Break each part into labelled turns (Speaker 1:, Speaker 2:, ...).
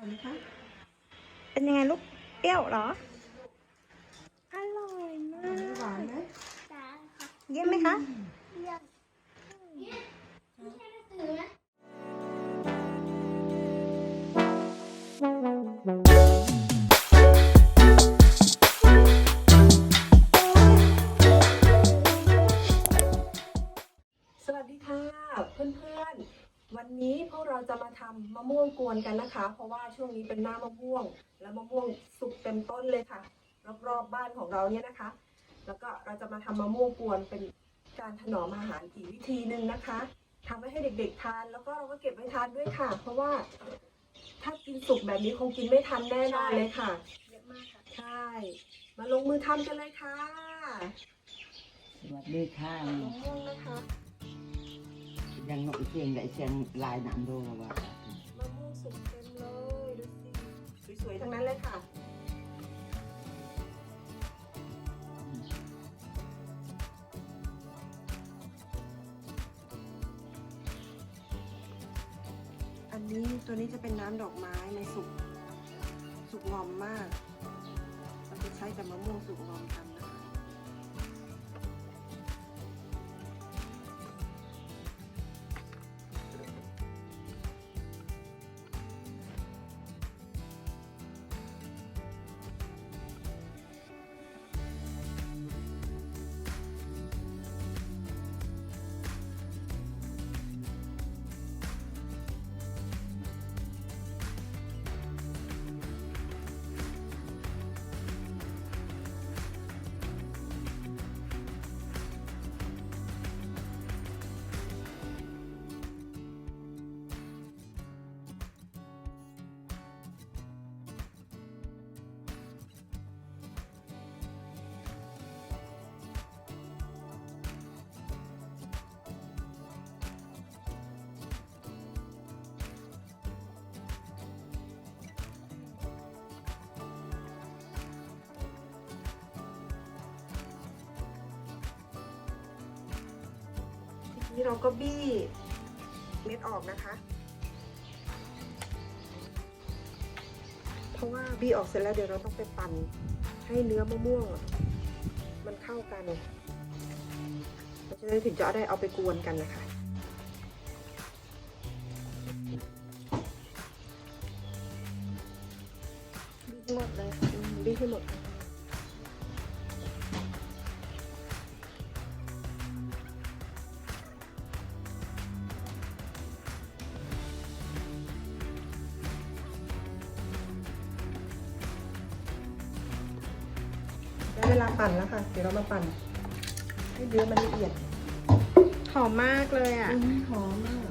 Speaker 1: ร่อยไหมคะ
Speaker 2: เป็นยังไงลูก เปรี้ยวเหรอ อร่อยมา
Speaker 1: อันนี้หวาน
Speaker 2: ก
Speaker 1: ไหม
Speaker 2: เยี่ยมไหมคะ
Speaker 1: นนี้พวกเราจะมาทำมะม่วงกวนกันนะคะ เพราะว่าช่วงนี้เป็นหน้ามะม่วง และมะม่วงสุกเต็มต้นเลยค่ะ รอบๆบ้านของเราเนี่ยนะคะ แล้วก็เราจะมาทำมะม่วงกวนเป็นการถนอมอาหารอีกวิธีหนึ่งนะคะทำไว้ให้เด็กๆทาน แล้วก็เราก็เก็บไว้ทานด้วยค่ะ เพราะว่าถ้ากินสุกแบบนี้คงกินไม่ทันแน่นอนเลยค่ะ
Speaker 2: เยอะมากค่ะ
Speaker 1: ใช่ มาลงมือทำกันเลยค่ะ
Speaker 3: สวัสดีค่ะ
Speaker 1: มะม่วงนะคะ
Speaker 3: ยังหนุ่มเสียงได้เสียงลายหนังดูว่ามะ
Speaker 1: ม่วงสุกเต็มเลยดูสิสวยๆทั้งนั้นเลยค่ะอันนี้ตัวนี้จะเป็นน้ำดอกไม้มันสุก สุกงอมมาก เราจะใช้แต่มะม่วงสุกงอมทำ นี่เราก็บี้เม็ดออกนะคะ เพราะว่าบี้ออกเสร็จแล้วเดี๋ยวเราต้องไปปั่นให้เนื้อมะม่วง มันเข้ากันเพราะฉะนั้นถึงจะได้เอาไปกวนกันนะคะ
Speaker 2: ลา
Speaker 1: ปั่นแล้วค่ะ เดี๋ยวเรามาปั่น ให้เนื้อมันละเอียด
Speaker 2: หอมมากเลยอะ
Speaker 1: อืมหอมมาก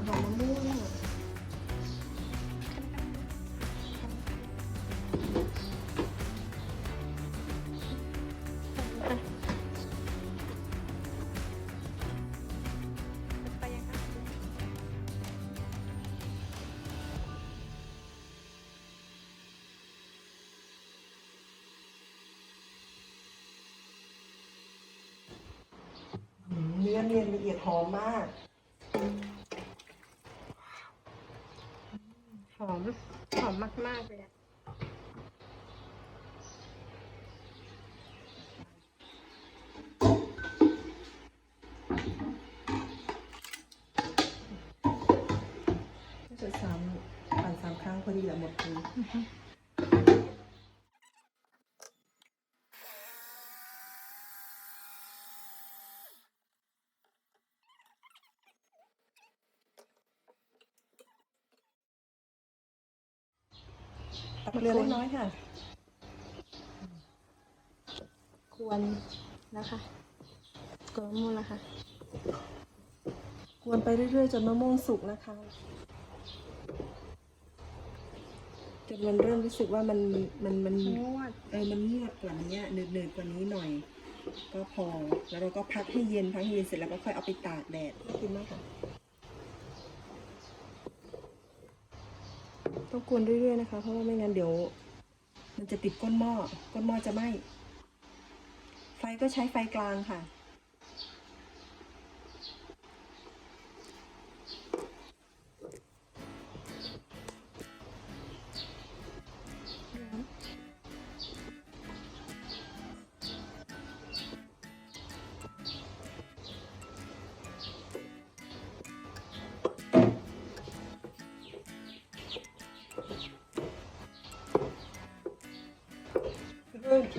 Speaker 1: เนื้อเนียนละเอียดหอมมาก
Speaker 2: หอม หอมมากๆเลยอะ
Speaker 1: ถ้าเกิดสามปั่นสามครั้งพอดีแหละหมดเลย ตักเกลือเล็กน้อยค่ะ
Speaker 2: ควรนะคะกวนมะม่วงนะคะ
Speaker 1: กวนไปเรื่อยๆจนมะม่วงสุกนะคะจนมันเริ่มรู้สึกว่ามันมันมัน
Speaker 2: นวด
Speaker 1: เออมันงวดกว่านี้หนืดหนืดๆกว่านี้หน่อย ก็พอแล้วเราก็พักให้เย็นพักให้เย็นเสร็จแล้วก็ค่อยเอาไปตากแดดกินมากค่ะ ต้องกวนเรื่อยๆนะคะ เพราะว่าไม่งั้นเดี๋ยว มันจะติดก้นหม้อ ก้นหม้อจะไหม้ ไฟก็ใช้ไฟกลางค่ะ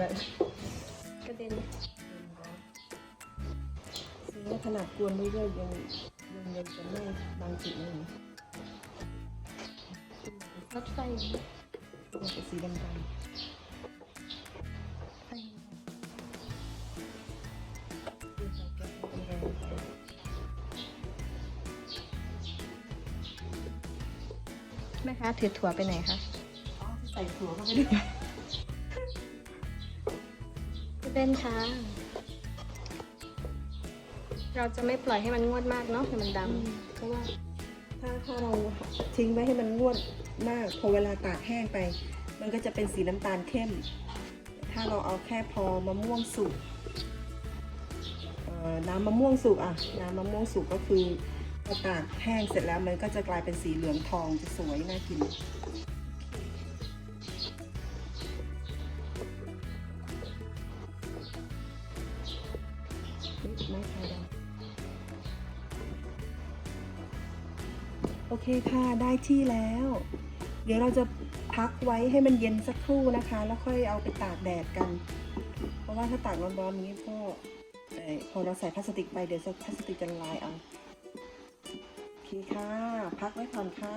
Speaker 1: เริ่มเลย
Speaker 2: กระเด็น
Speaker 1: ซึ่งว่าขนาดกวนเรื่อยๆยังยังยังจะไม่บางจุดเลย
Speaker 2: รถไฟ
Speaker 1: มันจะสีดำ
Speaker 2: ไฟแม่คะถือถั่วไปไหนคะ
Speaker 1: ใส่ถั่วเข้าไปด้วย
Speaker 2: กระ เด็นคะเราจะไม่ปล่อยให้มันงวดมากเนาะให้มันดำ
Speaker 1: เพราะว่าถ้าถ้าเราทิ้งไว้ให้มันงวดมากพอเวลาตากแห้งไป มันก็จะเป็นสีน้ำตาลเข้ม ถ้าเราเอาแค่พอมะม่วงสุกน้ำมะม่วงสุกอะน้ำมะม่วงสุกก็คือพอตากแห้งเสร็จแล้วมันก็จะกลายเป็นสีเหลืองทองจะสวยน่ากิน เคค่ะ ได้ที่แล้ว เดี๋ยวเราจะพักไว้ให้มันเย็นสักครู่นะคะ แล้วค่อยเอาไปตากแดดกัน เพราะว่าถ้าตากร้อนๆนี้ก็พอเราใส่พลาสติกไปเดี๋ยวพลาสติกจะละลายเอา โอเคค่ะ พักไว้ก่อนค่ะ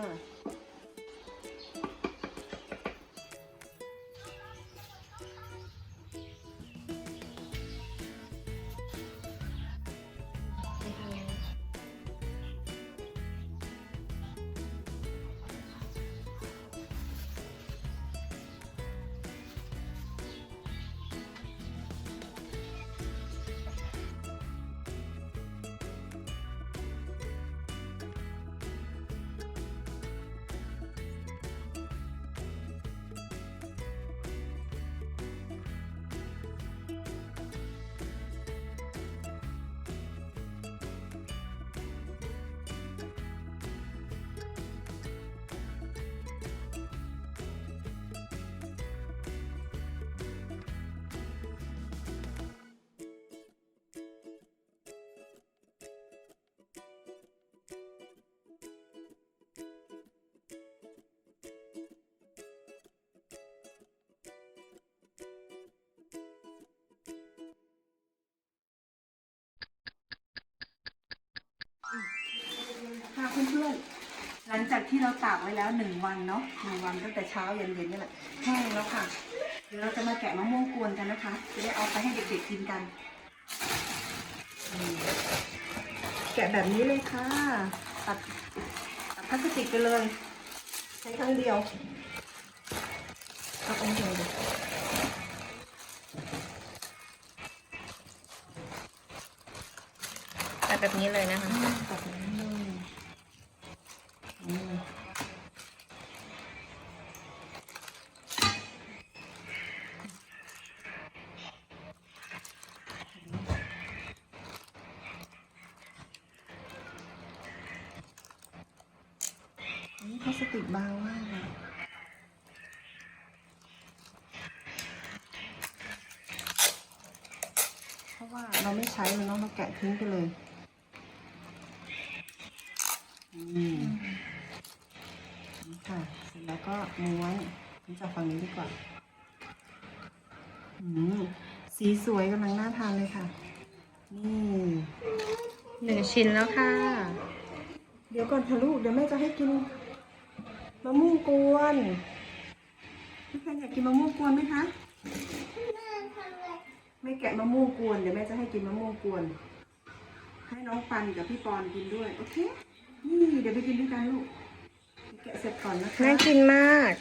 Speaker 1: จากที่เราตากไว้แล้วหนึ่งวันเนาะหนึ่งวันตั้งแต่เช้าเย็นๆนี่แหละแห้งแล้วค่ะ เดี๋ยวเราจะมาแกะมะม่วงกวนกันนะคะ จะได้เอาไปให้เด็กๆกินกัน แกะแบบนี้เลยค่ะ ตัดตัดพลาสติกไปเลย ใช้ครั้งเดียวเอาไปให้เลยำ
Speaker 2: แต่แบบนี้เลยนะคะ
Speaker 1: ตัดแบบนี้เลยอืม อันนี้พลาสติก บางมากเลยเพราะว่าเราไม่ใช้มันเนาะเราแกะทิ้งไปเลยอืมนี่ค่ะเสร็จแล้วก็ม้วนนี่จากฝั่งนี้ดีกว่าอืมสีสวยกำลังน่าทานเลยค่ะ นี่
Speaker 2: หนึ่งชิ้นแล้วค่ะ
Speaker 1: เดี๋ยวก่อนค่ะลูก เดี๋ยวแม่จะให้กิน มะม่วงกวนพี่แพนอยากกินมะม่วงกวนไหมคะแม่แกะมะม่วงกวนเดี๋ยวแม่จะให้กินมะม่วงกวน ให้น้องปันกับพี่ปอนกินด้วย โอเค นี่เดี๋ยวไปกินด้วยกันลูก แกะเสร็จก่อนนะคะ
Speaker 2: น่ากินมาก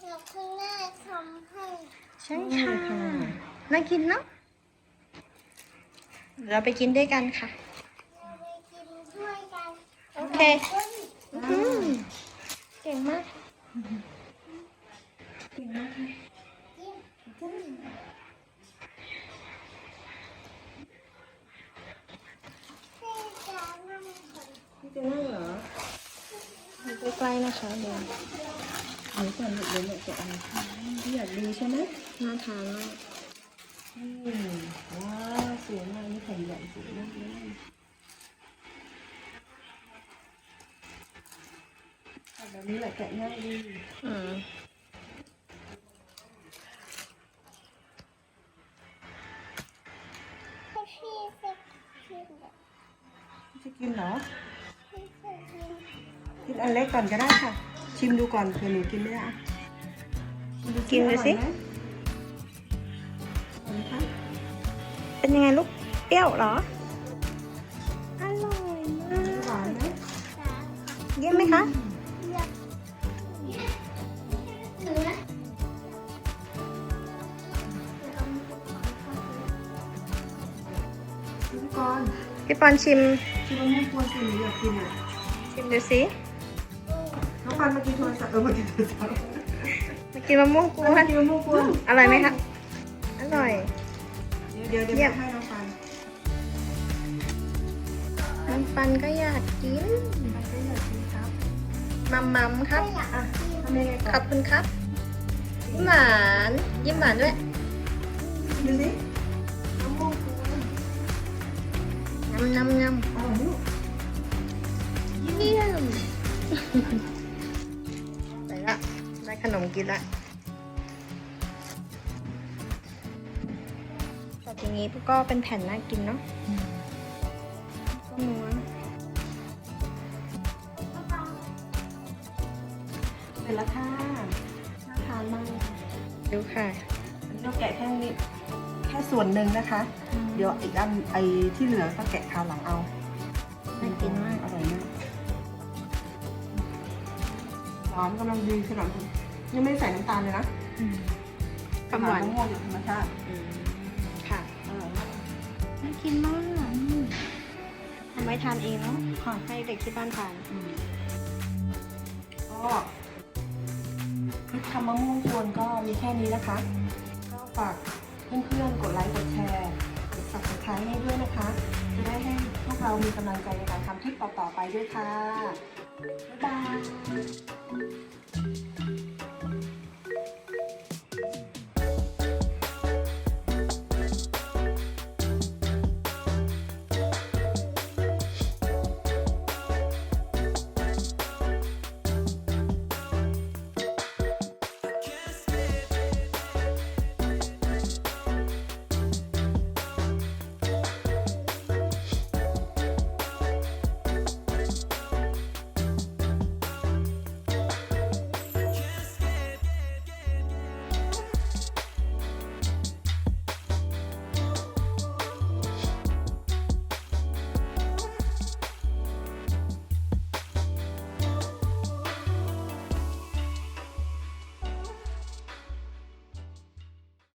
Speaker 4: เดี๋ยวคุณแม่ทำให้
Speaker 2: ใช่ค่ะน่ากินเนาะเดี๋ยวเราไปกินด้วยกันค่ะ
Speaker 4: เราไปกินด้วยกัน
Speaker 2: โอเค อื้อหือ เก่งมาก
Speaker 1: เก่งมากค่ะ
Speaker 4: พี่จะนั่งก่อน
Speaker 1: พี่จะนั่งเหรอ
Speaker 2: ใกล้ๆนะคะเดี๋ยว
Speaker 1: เดี๋ยวก่อนลูกเดี๋ยวแม่แกะอะไรพี่อยากดูใช่ไหม
Speaker 2: น่าทานมาก
Speaker 1: อืมว้าวสวยมากนี่แผ่นใหญ่สวยมากเลย แบบนี้แหละแกะง่ายดี
Speaker 2: อืม
Speaker 4: พี่สักชิ้นอ
Speaker 1: จะกินเหรอ
Speaker 4: พี่สักชิ้น
Speaker 1: กินอันเล็กก่อนก็ได้ค่ะ ชิมดูก่อนเผื่อหนูกินไม่ได้อะ
Speaker 2: กินดูสิ
Speaker 1: อร่อยไหมอร่อยไหมคะ
Speaker 2: เป็นยังไงลูก เปรี้ยวเหรอ อร่อยมาก
Speaker 1: หวานไหม
Speaker 2: เยี่ยมไหมคะ
Speaker 4: ก่อ
Speaker 1: น
Speaker 2: พี่ปอนชิม
Speaker 1: ชิมมะม่วงกวนสิหนูอยากกินอะ
Speaker 2: ชิมดูสิ
Speaker 1: น้องปันมากินโทรศัพท์เออมากินโทรศัพท์
Speaker 2: มากินมะม่วงกว
Speaker 1: มานกินมะม่วงกวน
Speaker 2: อร่อยไหมคะอร่อย
Speaker 1: เดี๋ยวเดี๋ยว
Speaker 2: เยี่
Speaker 1: เดี๋ย
Speaker 2: ยม
Speaker 1: วให้น้องปัน
Speaker 2: น้ำปันก็อยากกิน
Speaker 1: ปันก็อยากกินครับ
Speaker 2: มัมมัมครับ
Speaker 4: ไม่อยาก
Speaker 1: อะทำยังไง
Speaker 2: ข
Speaker 1: ก่อ
Speaker 2: อนบคุณครับยิ้มหวานยิ้มหวานด้วย
Speaker 1: ดูสิ งำ
Speaker 2: งำง
Speaker 1: อร่อยไหมลูกำ
Speaker 2: เยี่ยมไปละได้ขนมกินละแต่ทีนี้ก็เป็นแผ่นน่ากินเนาะก็ม้วน
Speaker 1: เสร็จแล้วค่ะน่าทานมากเลยค่ะ
Speaker 2: ดูค่ะ
Speaker 1: เราแกะแค่นี้แค่ส่วนหนึ่งนะคะ เดี๋ยวอีกอันไอ้ที่เหลือก็แกะคราวหลังเอา
Speaker 2: น่ากินมาก
Speaker 1: อร่อยมากหวานกำลังดีขนาดนี้ยังไม่ได้ใส่น้ำตาลเลยนะ
Speaker 2: ความหวาน
Speaker 1: มะม่วงจากธรรมชาติ
Speaker 2: อืมค่ะ
Speaker 1: อร่อยมาก
Speaker 2: น่ากินมากอืมทำไว้ทานเองเนาะขอให้เด็กที่บ้านทาน
Speaker 1: อืมก็คลิปทำมะม่วงกวนก็มีแค่นี้นะคะ ก็ฝากเพื่อนๆกดไลค์กดแชร์ สับสคร้ายให้ด้วยนะคะ จะได้ให้พวกเรามีกำลังใจในการทำคลิปต่อๆไปด้วยค่ะ บ๊ายบาย